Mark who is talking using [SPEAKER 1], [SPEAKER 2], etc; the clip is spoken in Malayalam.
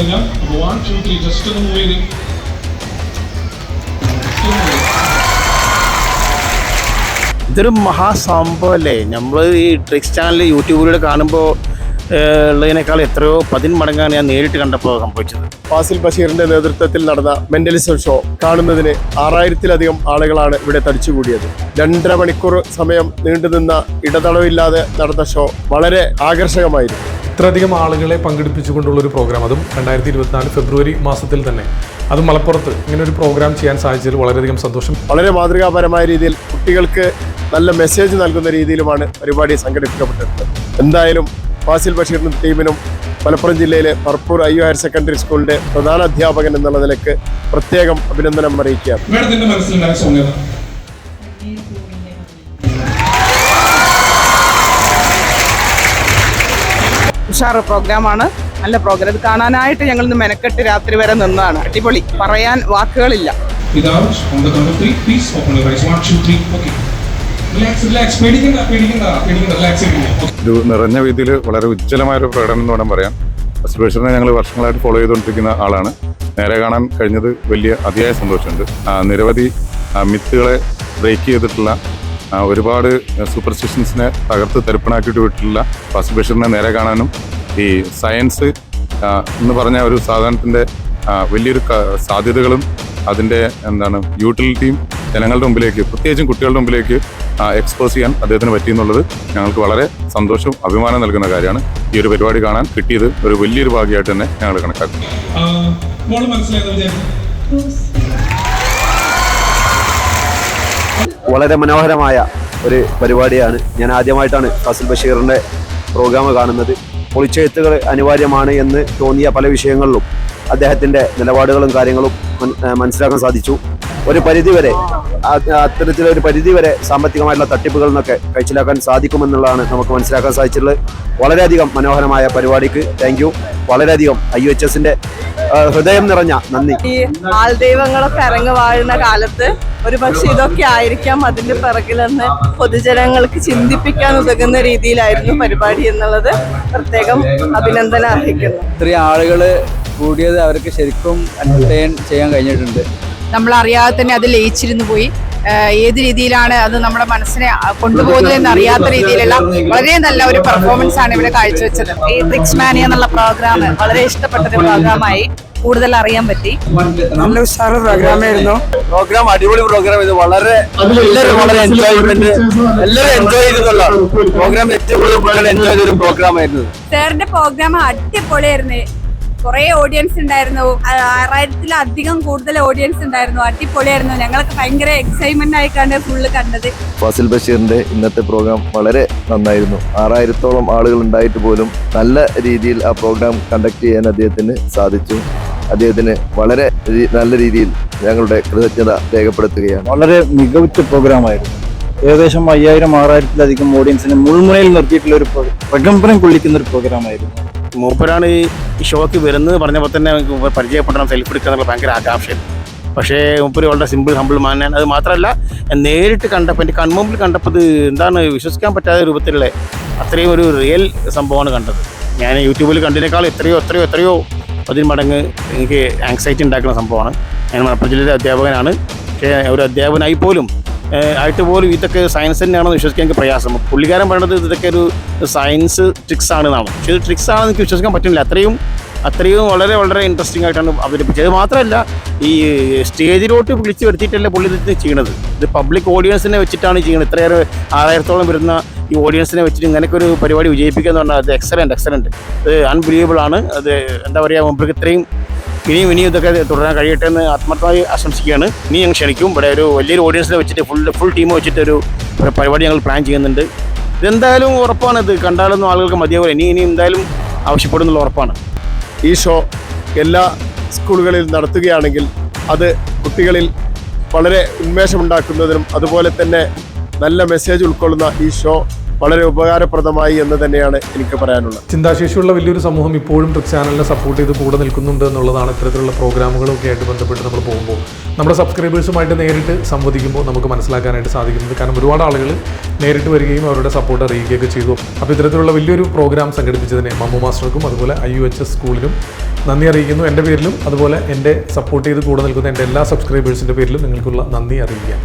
[SPEAKER 1] എല്ലാം വൺ ടു ത്രീ ജസ്റ്റ് ഒന്ന് മൂവ് ചെയ്ത്.
[SPEAKER 2] ഇതൊരു മഹാസംഭവമല്ലേ നമ്മൾ ഈ ട്രിക്സ് ചാനൽ യൂട്യൂബിലൂടെ കാണുമ്പോൾ ഉള്ളതിനേക്കാൾ എത്രയോ പതിന്മടങ്ങാണ് ഞാൻ നേരിട്ട് കണ്ടപ്പോൾ സംഭവിച്ചത്.
[SPEAKER 3] ഫാസിൽ ബഷീറിന്റെ നേതൃത്വത്തിൽ നടന്ന മെന്റലിസം ഷോ കാണുന്നതിന് ആറായിരത്തിലധികം ആളുകളാണ് ഇവിടെ തടിച്ചുകൂടിയത്. രണ്ടര മണിക്കൂർ സമയം നീണ്ടുനിന്ന ഇടതടവില്ലാതെ നടന്ന ഷോ വളരെ ആകർഷകമായിരുന്നു.
[SPEAKER 4] ഇത്രയധികം ആളുകളെ പങ്കെടുപ്പിച്ചുകൊണ്ടുള്ള ഒരു പ്രോഗ്രാം അതും രണ്ടായിരത്തി ഇരുപത്തിനാല് ഫെബ്രുവരി മാസത്തിൽ തന്നെ. അത് മലപ്പുറത്ത് ഇങ്ങനെ ഒരു പ്രോഗ്രാം ചെയ്യാൻ സാധിച്ചതിൽ വളരെയധികം സന്തോഷം.
[SPEAKER 3] വളരെ മാതൃകാപരമായ രീതിയിൽ കുട്ടികൾക്ക് നല്ല മെസ്സേജ് നൽകുന്ന രീതിയിലുമാണ് പരിപാടി സംഘടിപ്പിക്കപ്പെട്ടിട്ടുള്ളത്. എന്തായാലും ഫാസിൽ ബഷീറിനും ടീമിനും മലപ്പുറം ജില്ലയിലെ പറപ്പൂർ അയ്യോ ഹയർ സെക്കൻഡറി സ്കൂളിന്റെ പ്രധാന അധ്യാപകൻ എന്നുള്ള നിലയ്ക്ക് പ്രത്യേകം അഭിനന്ദനം അറിയിക്കുകയാണ്.
[SPEAKER 5] ഉഷാറ് പ്രോഗ്രാമാണ്. നല്ല പ്രോഗ്രാം. ഇത് കാണാനായിട്ട് ഞങ്ങൾ ഇന്ന് മെനക്കെട്ട് രാത്രി വരെ നിന്നതാണ്. അടിപൊളി. പറയാൻ വാക്കുകളില്ല.
[SPEAKER 6] ഒരു നിറഞ്ഞ രീതിയിൽ വളരെ ഉജ്ജ്വലമായ ഒരു പ്രകടനം എന്ന് വേണം പറയാം സുരേഷിനെ ഞങ്ങൾ വർഷങ്ങളായിട്ട് ഫോളോ ചെയ്തുകൊണ്ടിരിക്കുന്ന ആളാണ്. നേരെ കാണാൻ കഴിഞ്ഞത് വലിയ അതിയായ സന്തോഷമുണ്ട്. നിരവധി മിത്തുകളെ ബ്രേക്ക് ചെയ്തിട്ടുള്ള ഒരുപാട് സൂപ്പർസ്റ്റിഷൻസിനെ തകർത്ത് തരിപ്പണാക്കിയിട്ട് വിട്ടിട്ടുള്ള ഫസ്റ്റ് ബഷീറിനെ നേരെ കാണാനും ഈ സയൻസ് എന്ന് പറഞ്ഞ ഒരു സാധനത്തിന്റെ വലിയൊരു സാധ്യതകളും അതിന്റെ എന്താണ് യൂട്ടിലിറ്റിയും ജനങ്ങളുടെ മുമ്പിലേക്ക് പ്രത്യേകിച്ചും കുട്ടികളുടെ മുമ്പിലേക്ക് എക്സ്പോസ് ചെയ്യാൻ അദ്ദേഹത്തിന് പറ്റിയെന്നുള്ളത് ഞങ്ങൾക്ക് വളരെ സന്തോഷവും അഭിമാനം നൽകുന്ന കാര്യമാണ്. ഈ ഒരു പരിപാടി കാണാൻ കിട്ടിയത് ഒരു വലിയൊരു ഭാഗ്യമായിട്ട് തന്നെ ഞങ്ങൾ കണക്കാക്കുന്നു.
[SPEAKER 7] വളരെ മനോഹരമായ ഒരു പരിപാടിയാണ്. ഞാൻ ആദ്യമായിട്ടാണ് ഫസിൽ ബഷീറിന്റെ പ്രോഗ്രാം കാണുന്നത്. പൊളിച്ചെഴുത്തുകൾ അനിവാര്യമാണ് എന്ന് തോന്നിയ പല വിഷയങ്ങളിലും അദ്ദേഹത്തിന്റെ നിലപാടുകളും കാര്യങ്ങളും മനസ്സിലാക്കാൻ സാധിച്ചു. ഒരു പരിധിവരെ അത്തരത്തിലൊരു പരിധിവരെ സാമ്പത്തികമായിട്ടുള്ള തട്ടിപ്പുകളിൽ നിന്നൊക്കെ കഴിച്ചിലാക്കാൻ സാധിക്കുമെന്നുള്ളതാണ് നമുക്ക് മനസ്സിലാക്കാൻ സാധിച്ചിട്ടുള്ളത്. വളരെയധികം മനോഹരമായ പരിപാടിക്ക് താങ്ക് യു വളരെയധികം ഐ യു എച്ച് എസിന്റെ ഹൃദയം നിറഞ്ഞ നന്ദി.
[SPEAKER 5] ഈ ആൾദൈവങ്ങളൊക്കെ ഇറങ്ങി വാഴുന്ന കാലത്ത് ഒരു പക്ഷെ ഇതൊക്കെ ആയിരിക്കാം അതിന്റെ പിറകിലെന്ന് പൊതുജനങ്ങൾക്ക് ചിന്തിപ്പിക്കാൻ ഉതകുന്ന രീതിയിലായിരുന്നു പരിപാടി എന്നുള്ളത്. പ്രത്യേകം അഭിനന്ദനം അർഹിക്കുന്നു.
[SPEAKER 8] ഇത്രയും ആളുകൾ കൂടിയത് അവർക്ക് ശരിക്കും എന്റർടൈൻ ചെയ്യാൻ കഴിഞ്ഞിട്ടുണ്ട്.
[SPEAKER 9] നമ്മൾ അറിയാതെ തന്നെ അത് ലയിച്ചിരുന്നു പോയി. ഏത് രീതിയിലാണ് അത് നമ്മുടെ മനസ്സിനെ കൊണ്ടുപോകുന്നത് എന്ന് അറിയാത്ത രീതിയിലുള്ള വളരെ നല്ല ഒരു പെർഫോമൻസ് ആണ് ഇവിടെ കാഴ്ചവെച്ചത്. ഈ ട്രിക്സ് മാനിയ എന്നുള്ള പ്രോഗ്രാം വളരെ ഇഷ്ടപ്പെട്ട ഒരു പ്രോഗ്രാമായി കൂടുതൽ അറിയാൻ പറ്റി.
[SPEAKER 5] നല്ല ഉഷാറ് പ്രോഗ്രാമായിരുന്നു
[SPEAKER 7] പ്രോഗ്രാം അടിപൊളി പ്രോഗ്രാം ഇത് വളരെ എല്ലാവരും വളരെ എൻജോയ്മെന്റ് എല്ലാവരും എൻജോയ് ചെയ്തിട്ടുള്ള പ്രോഗ്രാം ഏറ്റവും കൂടുതൽ എൻജോയ് ചെയ്ത ഒരു പ്രോഗ്രാം ആയിരുന്നു.
[SPEAKER 9] സാറിന്റെ പ്രോഗ്രാം അടിപൊളിയായിരുന്നു. കുറെ ഓഡിയൻസ് ഉണ്ടായിരുന്നു. ആറായിരത്തിലധികം കൂടുതൽ ഓഡിയൻസ് ഉണ്ടായിരുന്നു. അടിപൊളിയായിരുന്നു. ഞങ്ങളൊക്കെ ഭയങ്കര എക്സൈറ്റ്മെന്റ് ആയിക്കാണ് ഫുള്ള് കണ്ടത്.
[SPEAKER 7] ഫാസിൽ ബഷീറിന്റെ ഇന്നത്തെ പ്രോഗ്രാം വളരെ നന്നായിരുന്നു. ആറായിരത്തോളം ആളുകൾ ഉണ്ടായിട്ട് പോലും നല്ല രീതിയിൽ ആ പ്രോഗ്രാം കണ്ടക്ട് ചെയ്യാൻ അദ്ദേഹത്തിന് സാധിച്ചു. അദ്ദേഹത്തിന് വളരെ നല്ല രീതിയിൽ ഞങ്ങളുടെ കൃതജ്ഞത രേഖപ്പെടുത്തുകയാണ്.
[SPEAKER 8] വളരെ മികവുറ്റ പ്രോഗ്രാം ആയിരുന്നു. ഏകദേശം അയ്യായിരം ആറായിരത്തിലധികം ഓഡിയൻസിനെ മുൾമുനയിൽ നിർത്തിയിട്ടുള്ള ഒരു പ്രോ- പ്രകമ്പനം കൊള്ളിക്കുന്ന ഒരു പ്രോഗ്രാം ആയിരുന്നു.
[SPEAKER 2] മൂപ്പരാണ് ഈ ഷോക്ക് വരുന്നത് പറഞ്ഞപ്പോൾ തന്നെ പരിചയപ്പെടണം സെൽഫ് എടുക്കുക എന്നുള്ള ഭയങ്കര ആകാംക്ഷയാണ് പക്ഷേ മൂപ്പര് വളരെ സിമ്പിൾ ഹമ്പിൾ മാനാണ് അത് മാത്രമല്ല നേരിട്ട് കണ്ടപ്പോൾ എന്റെ കൺമുമ്പിൽ കണ്ടപ്പോൾ ഇത് എന്താണ് വിശ്വസിക്കാൻ പറ്റാത്ത രൂപത്തിലുള്ള അത്രയും ഒരു റിയൽ സംഭവമാണ് കണ്ടത്. ഞാൻ യൂട്യൂബിൽ കണ്ടതിനേക്കാൾ എത്രയോ എത്രയോ എത്രയോ പതിന് മടങ്ങ് എനിക്ക് ആങ്സൈറ്റി ഉണ്ടാക്കുന്ന സംഭവമാണ്. ഞാൻ മലപ്പുറം ജില്ലയിലെ അധ്യാപകനാണ്. പക്ഷേ ഒരു അധ്യാപകനായി പോലും ആയിട്ട് പോലും ഇതൊക്കെ സയൻസ് തന്നെയാണെന്ന് വിശ്വസിക്കാൻ എനിക്ക് പ്രയാസം. പുള്ളിക്കാരൻ പറയുന്നത് ഇതൊക്കെ ഒരു സയൻസ് ട്രിക്സ് ആണെന്നാണ്. പക്ഷേ ഇത് ട്രിക്സ് ആണെന്ന് എനിക്ക് വിശ്വസിക്കാൻ പറ്റുന്നില്ല. അത്രയും അത്രയും വളരെ വളരെ ഇൻട്രസ്റ്റിംഗ് ആയിട്ടാണ് അവതരിപ്പിച്ചത് മാത്രമല്ല ഈ സ്റ്റേജിലോട്ട് വിളിച്ച് വരുത്തിയിട്ടല്ല പുള്ളി ഇത് ചെയ്യണത്? ഇത് പബ്ലിക് ഓഡിയൻസിനെ വെച്ചിട്ടാണ് ചെയ്യുന്നത് ഇത്രയേറെ ആറായിരത്തോളം വരുന്ന ഈ ഓഡിയൻസിനെ വെച്ചിട്ട് ഇങ്ങനെയൊക്കെ ഒരു പരിപാടി വിജയിപ്പിക്കുക എന്ന് പറഞ്ഞാൽ അത് എക്സലന്റ് എക്സലന്റ് അത് അൺബിലീവബിൾ ആണ്. അത് എന്താ പറയുക മുമ്പ് ഇത്രയും ഇനിയും ഇനിയും ഇതൊക്കെ തുടരാൻ കഴിയട്ടെ എന്ന് ആത്മാർത്ഥമായി ആശംസിക്കുകയാണ്. ഇനി ഞങ്ങൾ ക്ഷണിക്കും. ഇവിടെ ഒരു വലിയൊരു ഓഡിയൻസിനെ വെച്ചിട്ട് ഫുൾ ഫുൾ ടീം വെച്ചിട്ട് ഒരു പരിപാടി ഞങ്ങൾ പ്ലാൻ ചെയ്യുന്നുണ്ട്. ഇതെന്തായാലും ഉറപ്പാണ് ഇത്. കണ്ടാലൊന്നും ആളുകൾക്ക് മതിയാവില്ല. ഇനി ഇനി എന്തായാലും ആവശ്യപ്പെടുന്നുള്ള ഉറപ്പാണ്.
[SPEAKER 3] ഈ ഷോ എല്ലാ സ്കൂളുകളിൽ നടത്തുകയാണെങ്കിൽ അത് കുട്ടികളിൽ വളരെ ഉന്മേഷമുണ്ടാക്കുന്നതിനും അതുപോലെ തന്നെ നല്ല മെസ്സേജ് ഉൾക്കൊള്ളുന്ന ഈ ഷോ വളരെ ഉപകാരപ്രദമായി എന്ന് തന്നെയാണ് എനിക്ക് പറയാനുള്ളത്.
[SPEAKER 4] ചിന്താശേഷിയുള്ള വലിയൊരു സമൂഹം ഇപ്പോഴും ട്രിക് ചാനലിനെ സപ്പോർട്ട് ചെയ്ത് കൂടെ നിൽക്കുന്നുണ്ട് എന്നുള്ളതാണ് ഇത്തരത്തിലുള്ള പ്രോഗ്രാമുകളൊക്കെ ആയിട്ട് ബന്ധപ്പെട്ട് നമ്മൾ പോകുമ്പോൾ. നമ്മുടെ സബ്സ്ക്രൈബേഴ്സുമായിട്ട് നേരിട്ട് സംവദിക്കുമ്പോൾ നമുക്ക് മനസ്സിലാക്കാനായിട്ട് സാധിക്കുന്നത്. കാരണം ഒരുപാട് ആളുകൾ നേരിട്ട് വരികയും അവരുടെ സപ്പോർട്ട് അറിയിക്കുകയൊക്കെ ചെയ്തു. അപ്പോൾ ഇത്തരത്തിലുള്ള വലിയൊരു പ്രോഗ്രാം സംഘടിപ്പിച്ചതിന് മമ്മു മാസ്റ്റർക്കും അതുപോലെ ഐ യു എച്ച് എസ് സ്കൂളിനും നന്ദി അറിയിക്കുന്നു. എന്റെ പേരിലും അതുപോലെ എന്റെ സപ്പോർട്ട് ചെയ്ത് കൂടെ നിൽക്കുന്ന എന്റെ എല്ലാ സബ്സ്ക്രൈബേഴ്സിന്റെ പേരിലും നിങ്ങൾക്കുള്ള നന്ദി അറിയിക്കാം.